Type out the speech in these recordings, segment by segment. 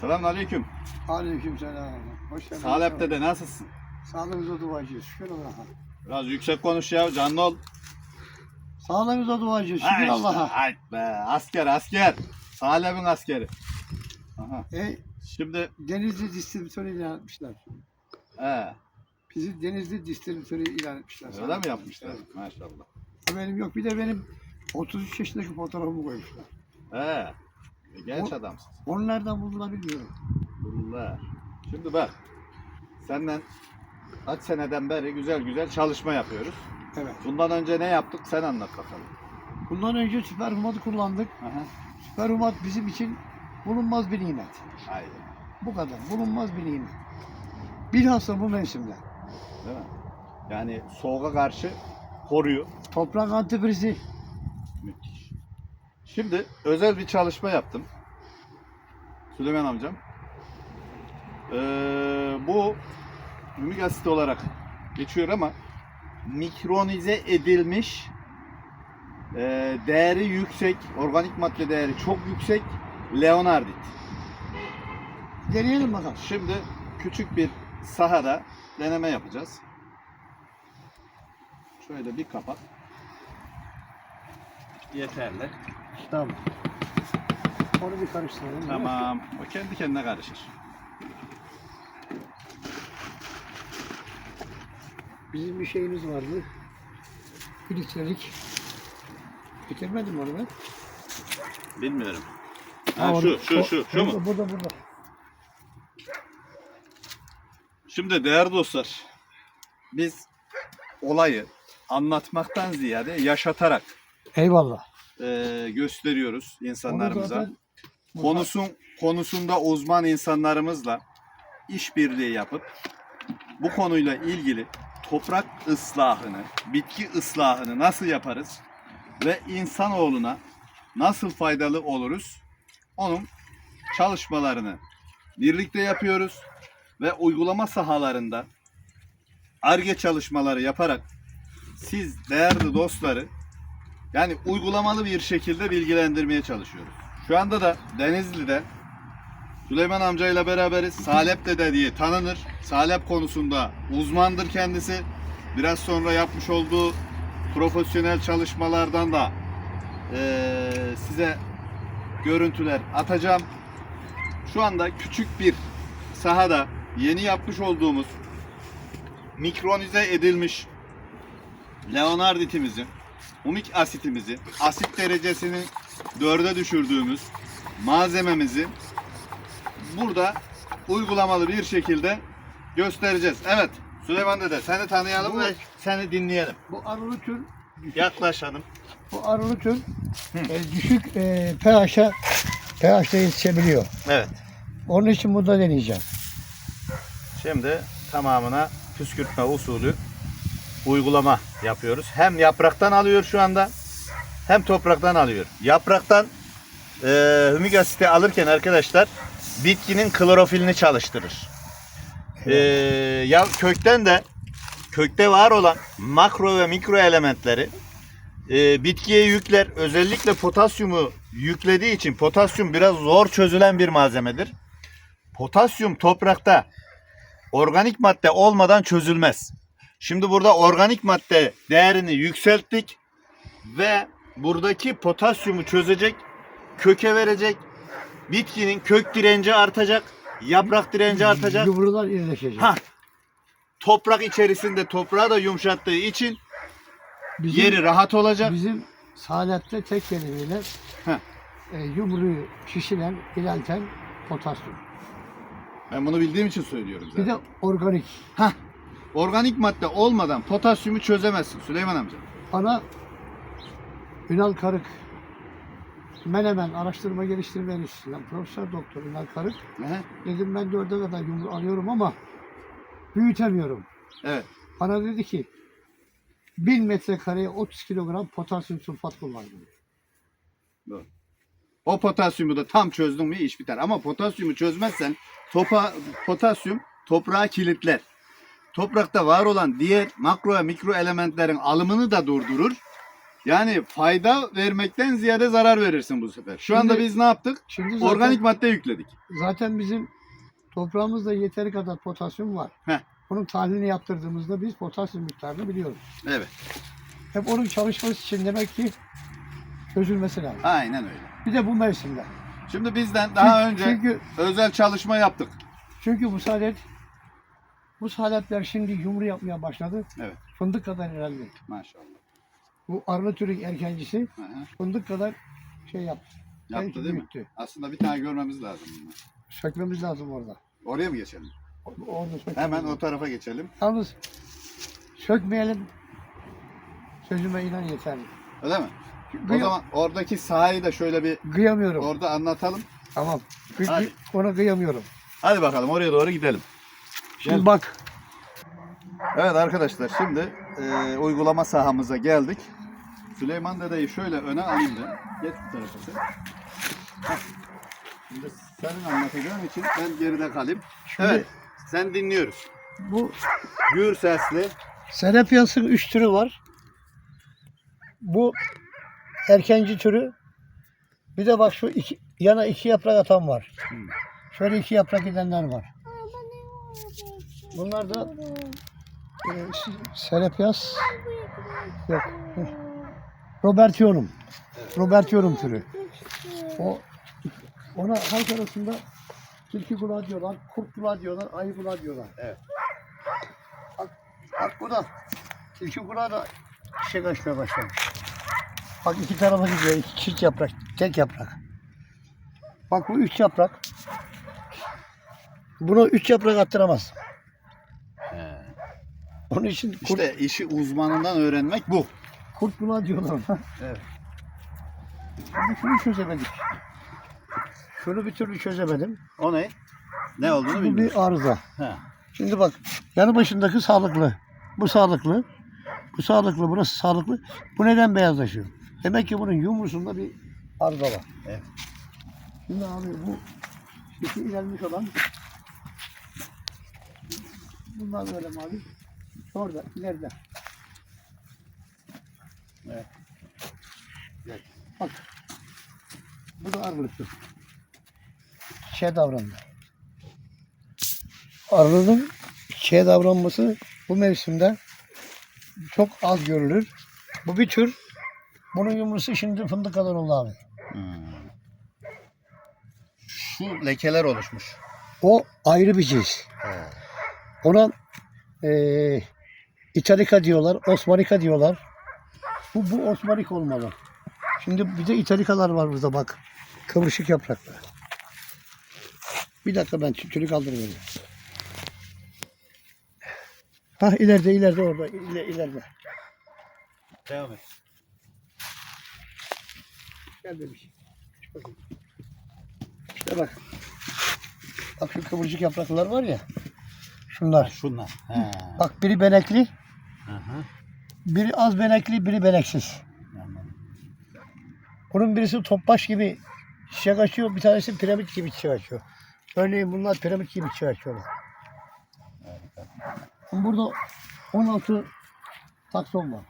Selamünaleyküm. Aleyküm selam. Hoş geldin. Salep dede nasılsın? Sağlığınıza duacıyız. Şükür Allah'a. Biraz yüksek konuş ya canlı ol. Sağlığınıza duacıyız. Şükür işte, Allah'a. Ay be asker asker. Salep'in askeri. Aha. E, Şimdi Denizli distribütörü ilan etmişler. he, Bizi Denizli distribütörü ilan etmişler. öyle mi yapmışlar? Evet. Maşallah. Haberim yok. Bir de benim 33 yaşındaki fotoğrafımı koymuşlar. He. E, Genç O- adamsın. Buldular bilmiyorum. Bunlar. Şimdi bak. Senden kaç seneden beri güzel güzel çalışma yapıyoruz. Evet. Bundan önce ne yaptık sen anlat bakalım. Bundan önce süper humatı kullandık. Aha. Süper humat bizim için bulunmaz bir nimet. Haydi. Bu kadar. Bulunmaz bir nimet. Bilhassa bu mevsimde. Değil mi? Yani soğuğa karşı koruyor. Toprak antifrizi. Müthiş. Şimdi özel bir çalışma yaptım. Süleyman amcam. Ee, bu ümik asit olarak geçiyor ama mikronize edilmiş ee, değeri yüksek, organik madde değeri çok yüksek leonardit. Deneyelim bakalım. Şimdi küçük bir sahada deneme yapacağız. Şöyle bir kapak. Yeterli. Tamam. Onu bir karıştıralım. Tamam. O kendi kendine karışır. Bizim bir şeyimiz vardı. Filtrelik. Bitirmedim mi onu ben. Bilmiyorum. Ha, Ha, şu, orada- şu, o- şu, şu burada, mu? Burada, burada. Şimdi değerli dostlar, biz olayı anlatmaktan ziyade yaşatarak Eyvallah. e, gösteriyoruz Onu insanlarımıza. zaten- Konusun konusunda uzman insanlarımızla işbirliği yapıp bu konuyla ilgili toprak ıslahını, bitki ıslahını nasıl yaparız ve insanoğluna nasıl faydalı oluruz? Onun çalışmalarını birlikte yapıyoruz ve uygulama sahalarında ARGE çalışmaları yaparak siz değerli dostları yani uygulamalı bir şekilde bilgilendirmeye çalışıyoruz. Şu anda da Denizli'de Süleyman amcayla beraberiz. Salep Dede diye tanınır. Salep konusunda uzmandır kendisi. Biraz sonra yapmış olduğu profesyonel çalışmalardan da eee, size görüntüler atacağım. Şu anda küçük bir sahada yeni yapmış olduğumuz mikronize edilmiş leonarditimizi, umik asitimizi, asit derecesini dörde düşürdüğümüz malzememizi burada uygulamalı bir şekilde göstereceğiz. Evet Süleyman Dede seni tanıyalım Bu- ve seni dinleyelim. Bu arılı tür, Yaklaş hanım. bu arılı tür e, düşük e, pH'a pH'da yetişebiliyor. Evet. Onun için burada deneyeceğim. Şimdi tamamına püskürtme usulü uygulama yapıyoruz. Hem yapraktan alıyor şu anda hem topraktan alıyor. Yapraktan e, hümik asiti alırken arkadaşlar bitkinin klorofilini çalıştırır. E, ya kökten de kökte var olan makro ve mikro elementleri e, bitkiye yükler. Özellikle potasyumu yüklediği için potasyum biraz zor çözülen bir malzemedir. Potasyum toprakta organik madde olmadan çözülmez. Şimdi burada organik madde değerini yükselttik ve buradaki potasyumu çözecek, köke verecek, bitkinin kök direnci artacak, yaprak direnci artacak. Yumrular irileşecek. Ha, toprak içerisinde toprağı da yumuşattığı için Bizim, yeri rahat olacak. bizim saadette tek kelimeyle Heh. e, yumruyu şişiren, ilerleten potasyum. Ben bunu bildiğim için söylüyorum Bir zaten. de organik. Hah, organik madde olmadan potasyumu çözemezsin Süleyman amca. Bana Ünal Karık Menemen Araştırma Geliştirme Enstitüsü'nden Profesör Doktor Ünal Karık Aha, dedim ben dörde kadar yumru alıyorum ama büyütemiyorum. Evet. Bana dedi ki 1000 metrekareye 30 kilogram potasyum sulfat kullandım. O potasyumu da tam çözdün mü iş biter. Ama potasyumu çözmezsen topa, potasyum toprağı kilitler. Toprakta var olan diğer makro ve mikro elementlerin alımını da durdurur. Yani fayda vermekten ziyade zarar verirsin bu sefer. Şu anda Şimdi- biz ne yaptık? Şimdi zaten, Organik madde yükledik. zaten bizim toprağımızda yeteri kadar potasyum var. Heh. Bunun tahlilini yaptırdığımızda biz potasyum miktarını biliyoruz. Evet. Hep onun çalışması için demek ki çözülmesi lazım. Aynen öyle. Bir de bu mevsimde. Şimdi bizden daha Çünkü- önce çünkü özel çalışma yaptık. çünkü bu saadet bu saadetler şimdi yumru yapmaya başladı. Evet. Fındık kadar ilerledi. Maşallah. Bu arlı türük erkencisi Hı hı. fındık kadar şey yaptı. Yaptı Belki değil mi? büyüttü. Aslında bir tane görmemiz lazım bunu. Sökmemiz lazım orada. Oraya mı geçelim? O- Orada sökmemiz Hemen lazım. o tarafa geçelim. Yalnız sökmeyelim. Sözüme inan yeterli. Öyle mi? O zaman oradaki sahayı da şöyle bir Kıyamıyorum. orada anlatalım. Tamam. Gı- Hadi. ona kıyamıyorum. Hadi bakalım oraya doğru gidelim. Şimdi Gel. bak. Evet arkadaşlar şimdi e, uygulama sahamıza geldik. Süleyman dedeyi şöyle öne alayım da. Geç bu tarafa sen. Hah. Şimdi senin anlatacağın için ben geride kalayım. Şimdi Evet. Sen dinliyoruz. bu Gür sesli. Serapiyas'ın üç türü var. Bu erkenci türü. Bir de bak şu iki, yana iki yaprak atan var. Hmm. Şöyle iki yaprak gidenler var. Bunlar da e, Serapiyas yok. Robertionum. Robertionum türü. O ona halk arasında tilki kulağı diyorlar, kurt kulağı diyorlar, ayı kulağı diyorlar. Evet. Bak, bak bu da tilki kulağı da çiçek açmaya başlamış. Bak iki tarafa gidiyor, iki çift yaprak, tek yaprak. Bak bu üç yaprak. Bunu üç yaprak attıramaz. Onun için kurt, İşte işi uzmanından öğrenmek bu. kurt kulağı diyorlar ona. Evet. Şimdi şunu çözemedik. Şunu bir türlü çözemedim. O ne? Ne olduğunu Bu bilmiyorum. bir arıza. Ha. Şimdi bak yanı başındaki sağlıklı. Bu sağlıklı. Bu sağlıklı. Burası sağlıklı. Bu neden beyazlaşıyor? Demek ki bunun yumrusunda bir arıza var. Evet. Şimdi abi bu şekil ilerlemiş olan bunlar böyle mavi. Orada ileride. Evet. Evet. Bak. Bu da arılıktı. Şey davrandı. Arının şey davranması bu mevsimde çok az görülür. Bu bir tür. Bunun yumrusu şimdi fındık kadar oldu abi. Hmm. Şu lekeler oluşmuş. O ayrı bir cins. Ona eee İtalika diyorlar, Osmanika diyorlar. Bu, bu Osmanik olmalı. Şimdi bir de İtalikalar var burada bak. Kıvırcık yapraklı. Bir dakika ben tülü kaldırıyorum. Ha ileride ileride orada iler, ileride. Devam et. Gel bebiş. İşte bak. Bak şu kıvırcık yapraklar var ya. Şunlar. Şunlar. He. Bak biri benekli, hı. biri az benekli, biri beneksiz. Anladım. Bunun birisi topbaş gibi çiçek açıyor, bir tanesi piramit gibi çiçek açıyor. Örneğin bunlar piramit gibi çiçek açıyorlar. Burada 16 takson var.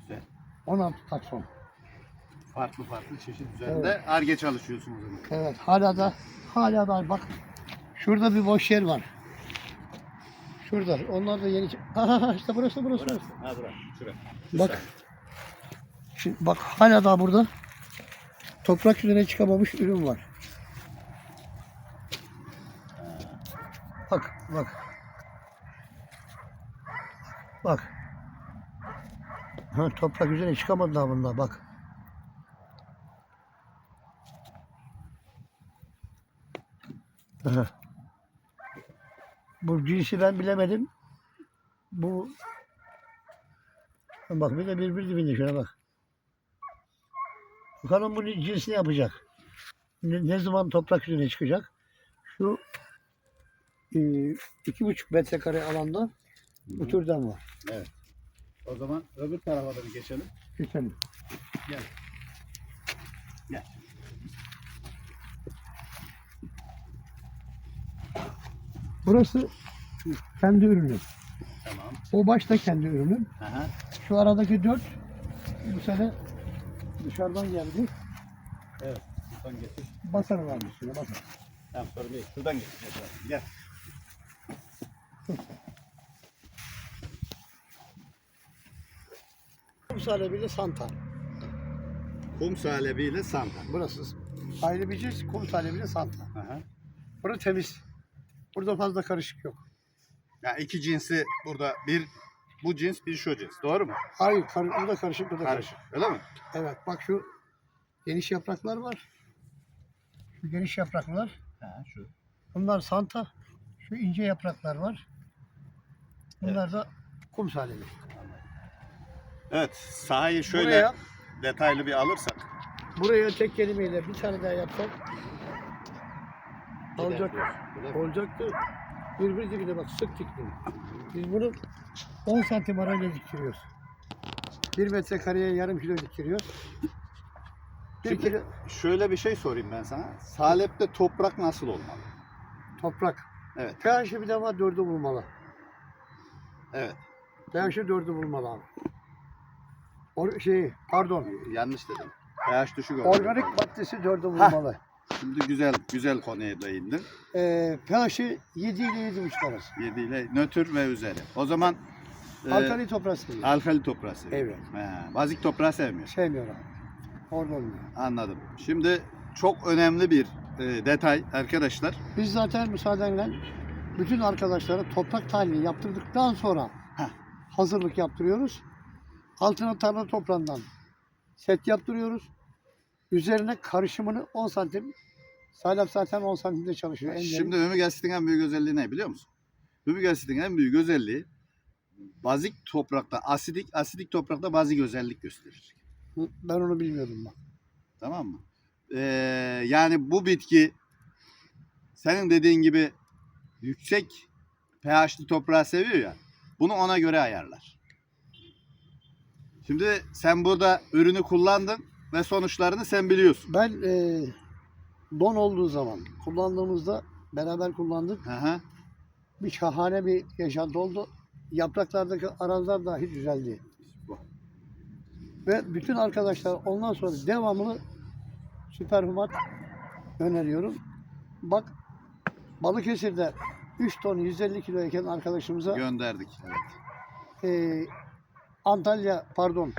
Güzel. 16 takson. Farklı farklı çeşit üzerinde arge çalışıyorsunuz. Evet, hala da hala da bak şurada bir boş yer var. Şurada. Onlar da yeni. Aha, işte burası burası. burası. Ha bırak. Şuraya. Bak. Şimdi bak hala daha burada toprak üzerine çıkamamış ürün var. Bak bak. Bak. Ha, toprak üzerine çıkamadı daha bunlar bak. Cinsi ben bilemedim. Bu Bak bir de birbiri dibinde şuna bak. Bakalım bu cinsini yapacak. Ne, ne zaman toprak yüzüne çıkacak? Şu e, iki buçuk metrekare alanda bu türden var. O zaman öbür tarafa da bir geçelim. Geçelim. Gel. Gel. Burası kendi ürünü. Tamam. O başta kendi ürünü. Aha. Şu aradaki dört bu sene dışarıdan geldi. Evet. Şuradan getir. Basarım abi üstüne basarım. Tamam sorun değil. Şuradan getir. Gel. Bu salebiyle Santa. Kum salebiyle santa. Burası ayrı bir cins. Kum salebiyle Santa. Aha. Burası temiz. Burada fazla karışık yok. Ya iki cinsi burada bir bu cins bir şu cins. Doğru mu? Hayır, kar, burada karışık, burada karışık. Karışık. Öyle mi? Evet, bak şu geniş yapraklar var. Şu geniş yapraklar. Ha şu. Bunlar Santa. Şu ince yapraklar var. Bunlar da kum salebi. Evet. Sahayı şöyle Buraya, detaylı bir alırsak. buraya tek kelimeyle bir tane daha yapsak olacak. Olacaktı. Birbiri dibine bak sık diktim. Biz bunu 10 santim arayla diktiriyoruz. 1 metrekareye yarım kilo diktiriyoruz. 1 Şimdi- kilo Şöyle bir şey sorayım ben sana. Salep'te toprak nasıl olmalı? toprak. Evet. pH'i bir defa 4'ü bulmalı. Evet. pH'i 4'ü bulmalı abi. Or şey, pardon. Yanlış dedim. pH düşük olmalı. Organik maddesi 4'ü bulmalı. Şimdi güzel güzel konuya değindin. Ee, pH'i 7 ile 7,5 arası. 7 ile nötr ve üzeri. O zaman e, Alkali toprağı seviyor. alkali toprağı seviyor. Evet. He, bazik toprağı sevmiyor. Sevmiyor abi. Orada olmuyor. Anladım. Şimdi çok önemli bir e, detay arkadaşlar. Biz zaten müsaadenle bütün arkadaşlara toprak tahlili yaptırdıktan sonra Heh. hazırlık yaptırıyoruz. Altına tarla toprağından set yaptırıyoruz. Üzerine karışımını 10 santim Salep zaten 10 santimde çalışıyor. En Şimdi. Ümük Asit'in en büyük özelliği ne biliyor musun? Ümük Asit'in en büyük özelliği bazik toprakta, asidik, asidik toprakta bazik özellik gösterir. ben onu bilmiyordum bak. Tamam mı? Ee, yani bu bitki senin dediğin gibi yüksek pH'li toprağı seviyor ya. Bunu ona göre ayarlar. Şimdi sen burada ürünü kullandın ve sonuçlarını sen biliyorsun. Ben e, don olduğu zaman kullandığımızda beraber kullandık. Hı hı. Bir şahane bir yaşantı oldu. Yapraklardaki arazlar dahi düzeldi. Ve bütün arkadaşlar ondan sonra devamını süperhumat öneriyorum. Bak Balıkesir'de 3 ton 150 kiloyken arkadaşımıza Gönderdik. Evet. e, Antalya pardon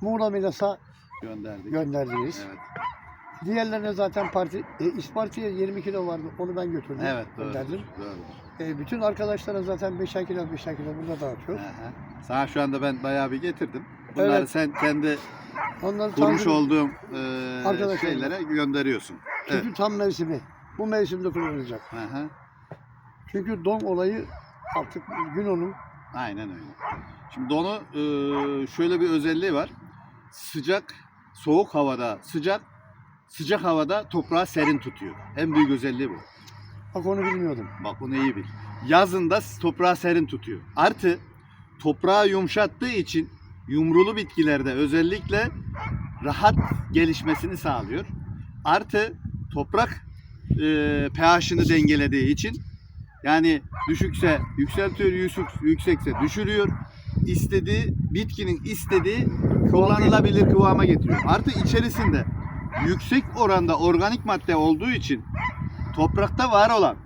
Muğla Milas'a Gönderdik. gönderdiniz. Evet. Diğerlerine zaten parti e, İsparta'ya 20 kilo vardı. Onu ben götürdüm. Evet doğru. Gönderdim. Doğru. E, bütün arkadaşlara zaten 5'er kilo 5'er kilo burada dağıtıyoruz. Hı. Sana şu anda ben bayağı bir getirdim. Bunları Evet. sen kendi Onları kurmuş tanzim- olduğum e, şeylere gönderiyorsun. Çünkü tam mevsimi. Bu mevsimde kullanılacak. Çünkü don olayı artık gün onun. Aynen öyle. Şimdi donu e, şöyle bir özelliği var. Sıcak, soğuk havada sıcak, sıcak havada toprağı serin tutuyor. En büyük özelliği bu. Bak onu bilmiyordum. Bak bunu iyi bil. Yazında toprağı serin tutuyor. Artı toprağı yumuşattığı için yumrulu bitkilerde özellikle rahat gelişmesini sağlıyor. Artı toprak e, pH'ini dengelediği için yani düşükse yükseltiyor, yüksek, yüksekse düşürüyor. İstediği bitkinin istediği kullanılabilir kıvama getiriyor. Artı içerisinde yüksek oranda organik madde olduğu için toprakta var olan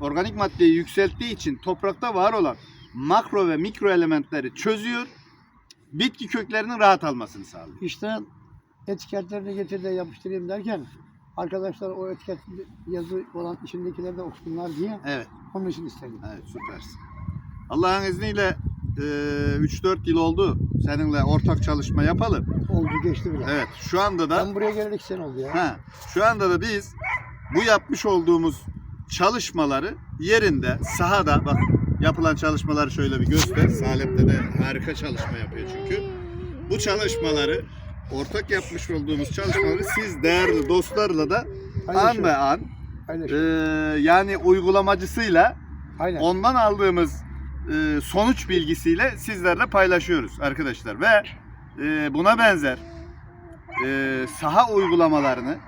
organik maddeyi yükselttiği için toprakta var olan makro ve mikro elementleri çözüyor. Bitki köklerinin rahat almasını sağlıyor. İşte etiketlerini getir de yapıştırayım derken arkadaşlar o etiket yazı olan içindekileri de okusunlar diye Evet, onun için istedim. evet süpersin. Allah'ın izniyle e, 3-4 yıl oldu seninle ortak çalışma yapalım. Oldu geçti bile. Evet, şu anda da Ben buraya geleli iki sene oldu ya. Ha, şu anda da biz bu yapmış olduğumuz çalışmaları yerinde, sahada bak yapılan çalışmaları şöyle bir göster. Salep'te de harika çalışma yapıyor çünkü. Bu çalışmaları ortak yapmış olduğumuz çalışmaları siz değerli dostlarla da an Paylaşın. be an e, yani uygulamacısıyla Aynen. ondan aldığımız e, sonuç bilgisiyle sizlerle paylaşıyoruz arkadaşlar ve e, buna benzer e, saha uygulamalarını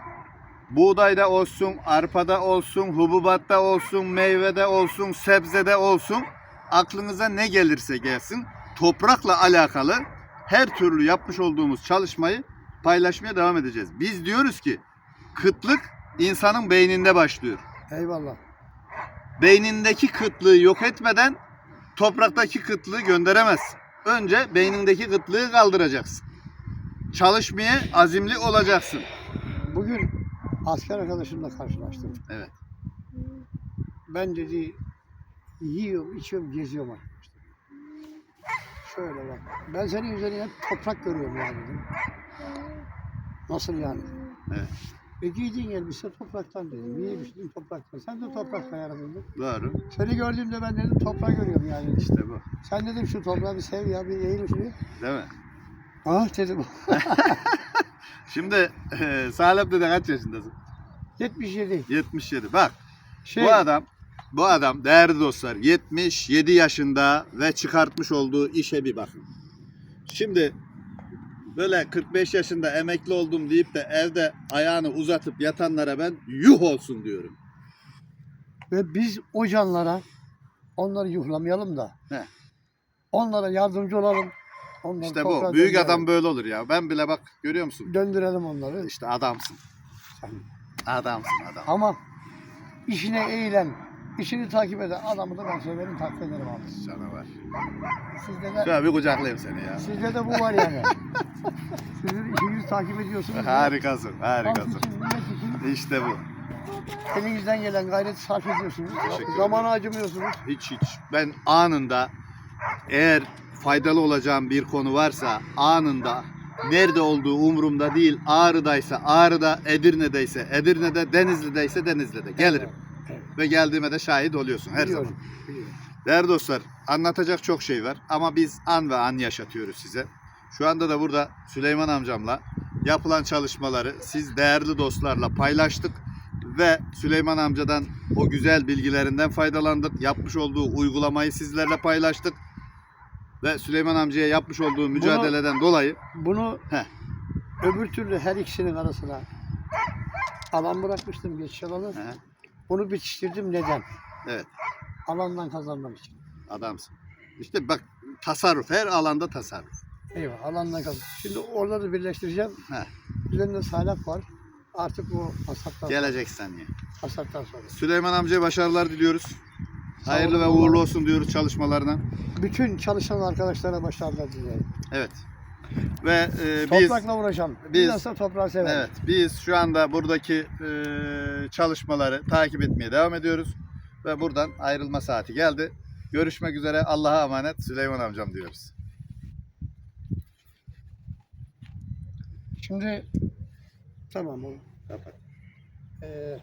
buğdayda olsun, arpada olsun, hububatta olsun, meyvede olsun, sebzede olsun aklınıza ne gelirse gelsin toprakla alakalı her türlü yapmış olduğumuz çalışmayı paylaşmaya devam edeceğiz. Biz diyoruz ki kıtlık insanın beyninde başlıyor. Eyvallah. Beynindeki kıtlığı yok etmeden topraktaki kıtlığı gönderemezsin. Önce beynindeki kıtlığı kaldıracaksın. Çalışmaya azimli olacaksın. Bugün asker arkadaşımla karşılaştım. Evet. Ben dedi yiyorum, içiyorum, geziyorum arkadaşlar. Şöyle bak. Ben senin üzerine hep toprak görüyorum yani dedim. Nasıl yani? Evet. E giydiğin elbise topraktan dedim. Niye dedim topraktan. Sen de topraktan yaradın dedim. Doğru. Seni gördüğümde ben dedim toprağı görüyorum yani. İşte bu. Sen dedim şu toprağı bir sev ya bir eğil şuraya. Değil mi? Ah dedim. Şimdi e, Salep dede kaç yaşındasın? 77. 77. Bak Şey, bu adam bu adam değerli dostlar 77 yaşında ve çıkartmış olduğu işe bir bakın. Şimdi böyle 45 yaşında emekli oldum deyip de evde ayağını uzatıp yatanlara ben yuh olsun diyorum. Ve biz o canlara onları yuhlamayalım da. He. Onlara yardımcı olalım. Onları İşte toprağa bu. Büyük döndürelim. adam böyle olur ya. Ben bile bak görüyor musun? Döndürelim onları. İşte adamsın. Adamsın adam. Ama işine eğilen, işini takip eden adamı da ben severim, takip ederim abi. Canavar. Sizde de, Şöyle bir kucaklayayım seni ya. sizde de bu var yani. Sizin işinizi takip ediyorsunuz. Harikasın, Halk harikasın. için, millet için İşte bu. elinizden gelen gayreti sarf ediyorsunuz. Zamanı acımıyorsunuz. Hiç hiç. Ben anında eğer faydalı olacağım bir konu varsa anında nerede olduğu umurumda değil. Ağrı'daysa Ağrı'da, Edirne'deyse Edirne'de, Denizli'deyse Denizli'de gelirim. Ve geldiğime de şahit oluyorsun her Biliyorum, zaman. biliyorum. Değerli dostlar anlatacak çok şey var ama biz an ve an yaşatıyoruz size. Şu anda da burada Süleyman amcamla yapılan çalışmaları siz değerli dostlarla paylaştık ve Süleyman amcadan o güzel bilgilerinden faydalandık. Yapmış olduğu uygulamayı sizlerle paylaştık. Ve Süleyman amcaya yapmış olduğu mücadeleden dolayı Bunu Heh. öbür türlü her ikisinin arasına alan bırakmıştım geçiş alanı. He, Bunu bitiştirdim neden? Evet. Alandan kazanmak için. adamsın. İşte bak tasarruf her alanda tasarruf. Eyvah alandan kazan. Şimdi oraları birleştireceğim. He. Üzerinde salep var. Artık bu hasattan, Gelecek saniye. hasattan sonra. Süleyman amcaya başarılar diliyoruz. Sağ Hayırlı olun, ve uğurlu olsun diyoruz çalışmalarına. Bütün çalışan arkadaşlara başarılar dilerim. Evet. Ve e, biz Toprakla uğraşan. biz- Bilhassa toprağı seven. evet biz şu anda buradaki e, çalışmaları takip etmeye devam ediyoruz ve buradan ayrılma saati geldi. Görüşmek üzere. Allah'a emanet Süleyman amcam diyoruz. Şimdi tamam oğlum. Kapat. Ee,